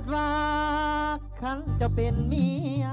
ดว่าขันจะเป็นเมีย